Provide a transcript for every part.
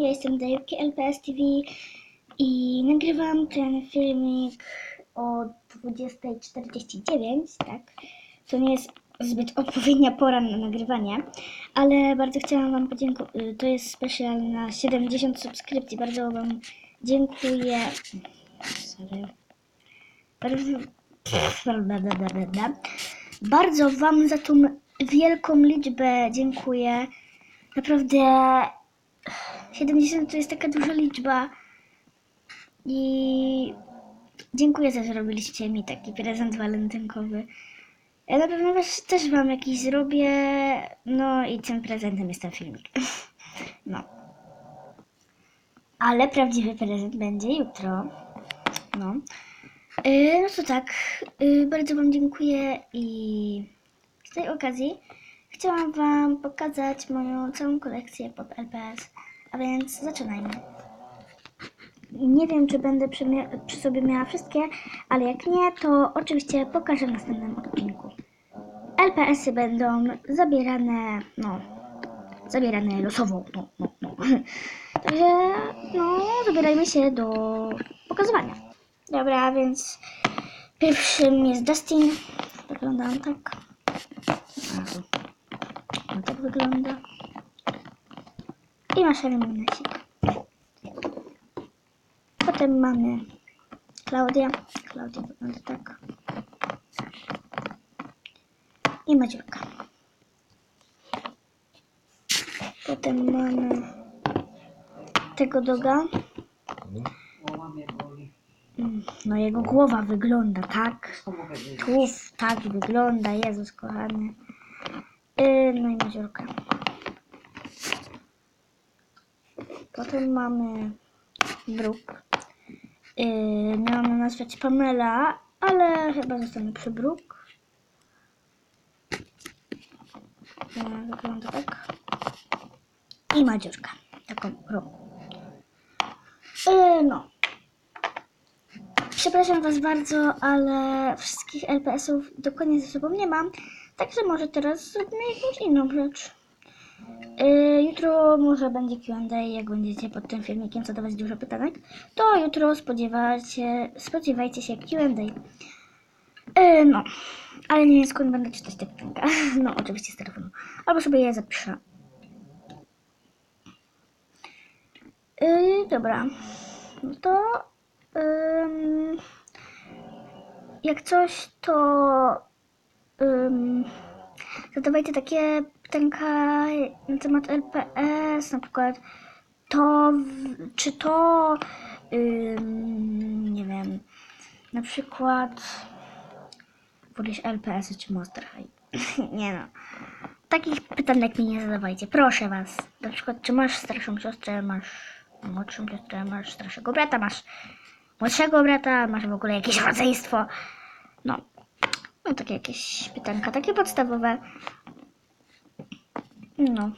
Ja jestem Dajewki LPS TV i nagrywam ten filmik o 20.49, tak? To nie jest zbyt odpowiednia pora na nagrywanie, ale bardzo chciałam Wam podziękować. To jest specjal na 70 subskrypcji. Bardzo Wam dziękuję. Sorry. Bardzo. Bardzo Wam za tą wielką liczbę dziękuję. Naprawdę 70 to jest taka duża liczba. I dziękuję, że zrobiliście mi taki prezent walentynkowy. Ja na pewno też wam jakiś zrobię. No i tym prezentem jest ten filmik. No. Ale prawdziwy prezent będzie jutro. No. Yy, no to tak. Yy, bardzo wam dziękuję i z tej okazji chciałam wam pokazać moją całą kolekcję pod LPS. A więc zaczynajmy. Nie wiem, czy będę przy, przy sobie miała wszystkie, ale jak nie, to oczywiście pokażę w następnym odcinku. LPS-y będą zabierane, no, zabierane losowo, no, no, no. Także, no, zabierajmy się do pokazywania. Dobra, więc pierwszym jest Dustin. Wygląda on tak. On tak wygląda. I masz eliminacik. Potem mamy Klaudia. Klaudia wygląda tak. I Madziurka. Potem mamy tego doga. Mm, No jego głowa wygląda tak. Tłów tak wygląda. Jezus kochany. Yy, no i Madziurka. Potem mamy Brooke. Yy, miałam ją nazwać Pamela, ale chyba zostanę przy. Yy, wygląda tak. I Madziurka. Taką roku. Yy, no. Przepraszam Was bardzo, ale wszystkich LPS-ów dokładnie ze sobą nie mam. Także może teraz zrobimy jakąś inną rzecz. Yy, jutro może będzie Q&A, jak będziecie pod tym filmikiem zadawać dużo pytanek, to jutro spodziewajcie się Q&A. Yy, no, ale nie wiem skąd będę czytać te pytanka. No, oczywiście z telefonu. Albo sobie je zapiszę. Yy, dobra. No to... jak coś, to... ym, zadawajcie takie pytanka na temat LPS, na przykład to, czy to, nie wiem, na przykład wolisz LPS czy Monster High? nie no. Takich pytanek mi nie zadawajcie, proszę was. Na przykład, czy masz starszą siostrę, masz młodszą siostrę, masz starszego brata, masz młodszego brata, masz w ogóle jakieś rodzeństwo. No, no takie jakieś pytanka, takie podstawowe. No.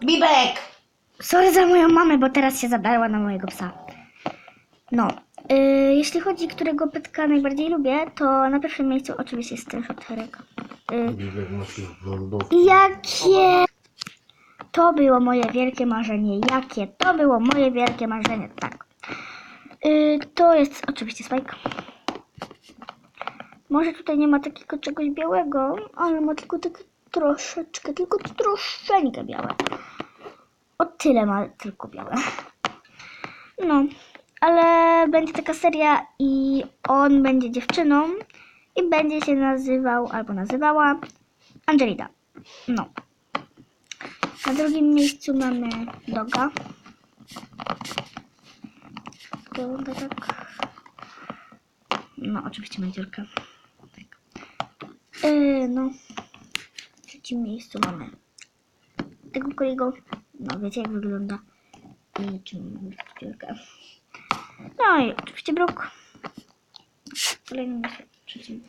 Bibek! Sorry za moją mamę, bo teraz się zadarła na mojego psa. No. y, jeśli chodzi, którego pytka najbardziej lubię, to na pierwszym miejscu oczywiście jest ten. Y, Bibek w lodówce. jakie to było moje wielkie marzenie. Jakie to było moje wielkie marzenie. Tak. Y, to jest oczywiście Spike. Może tutaj nie ma takiego czegoś białego, ale ma tylko tak troszeczkę, tylko troszeczkę białe. O tyle ma tylko białe. No, ale będzie taka seria i on będzie dziewczyną i będzie się nazywał albo nazywała Angelina. No. Na drugim miejscu mamy Doga. Wygląda tak. No, oczywiście Madziurka. Tak. Yy, no. Trzecim miejscu mamy tego kolego. No, wiecie jak wygląda. I czym Madziurka. No i oczywiście Bruk. W kolejnym trzecim.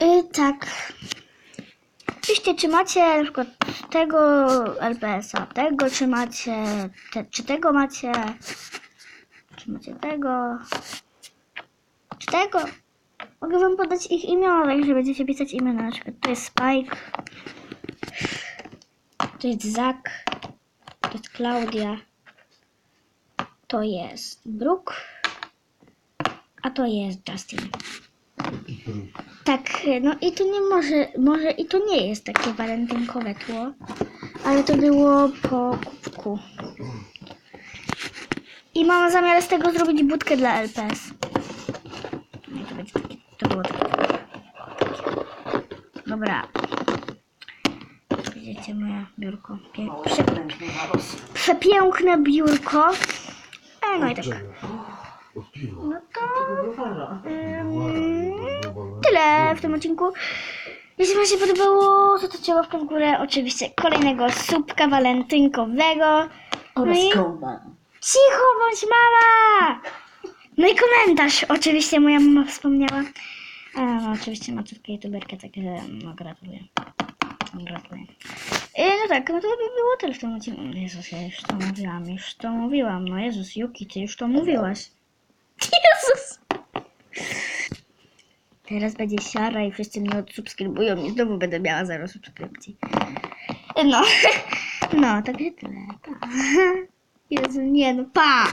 Yy, tak. Piszcie, czy macie na przykład tego LPS-a, tego, czy macie, te, czy tego macie, czy macie tego, czy tego. Mogę wam podać ich imiona, także będziecie pisać imiona. Na przykład to jest Spike, to jest Zak, to jest Klaudia. To jest Brooke. A to jest Justin. Tak, no i to nie może, może i to nie jest takie walentynkowe tło, ale to było po kubku. I mam zamiar z tego zrobić budkę dla LPS. No i to było takie. Dobra. Widzicie moje biurko. Pie, prze, przepiękne biurko. E, no i tak. No to tyle w tym odcinku. Jeśli Wam się podobało, zostawcie łapkę w górę. Oczywiście kolejnego słupka walentynkowego. No Oraz i kołba. cicho bądź mama! No i komentarz. Oczywiście moja mama wspomniała. A, no, oczywiście ma córkę youtuberkę, także no gratuluję. Gratuluję. E, no tak, no to by było tyle w tym odcinku. Jezus, ja już to mówiłam, już to mówiłam. No Jezus, Yuki, ty już to mówiłaś. Jezus! Teraz będzie siara i wszyscy mnie odsubskrybują i znowu będę miała zero subskrypcji. No, no, także tyle. Pa. Jezu, nie no, pa!